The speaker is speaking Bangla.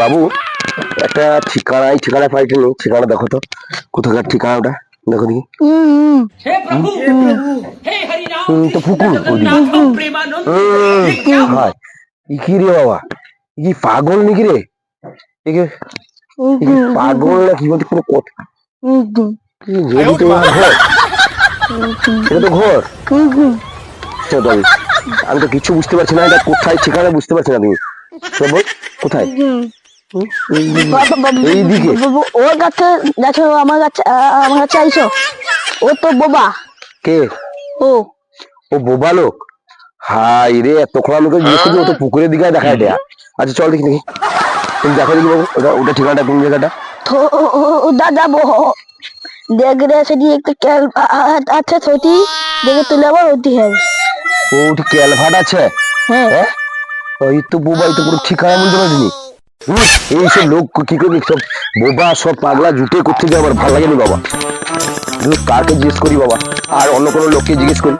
বাবু একটা ঠিকানা এই ঠিকানা পাইটি নি ঠিকানা দেখো তো। কোথাকার ঠিকানা ওটা? দেখো দেখি। তো ফুকুর কি রে বাবা? কি পাগল নাকি রে? পাগল না কি বলতে কোনো কথা। হ্যাঁ। ঘর। ঘর আমি তো কিছু বুঝতে পারছি না এটা কোথায় ঠিকানা বুঝতে পারছি না তুমি। কোথায়? ওর কাছে দেখো আমার কাছে আমার কাছে আইসো। ও তো বোবা। কে? ও। ও বোবা লোক? হাই রে এতক্ষণ আমি তো জিজ্ঞেস করছি ও তো পুকুরের দিকে দেখা দেয়া। আচ্ছা চল দেখি দেখি। তুমি দেখো দেখি বাবু ওটা ওটা ঠিকানাটা কোন জায়গাটা? তো দাদা বো। দেখ রে সেটি একটা ক্যাল আছে ছোটি দেখে তুলে আবার ওটি হবে ও ক্যালভাট আছে? হ্যাঁ। হ্যাঁ? ওই তো বোবা তো কোনো ঠিকানা বলতে পারিনি এইসব লোক কি করে সব বোবা, সব পাগলা, জুটে করতে যায় আবার ভালো লাগেনি বাবা। কাকে জিজ্ঞেস করি বাবা? আর অন্য কোনো লোককে জিজ্ঞেস করি?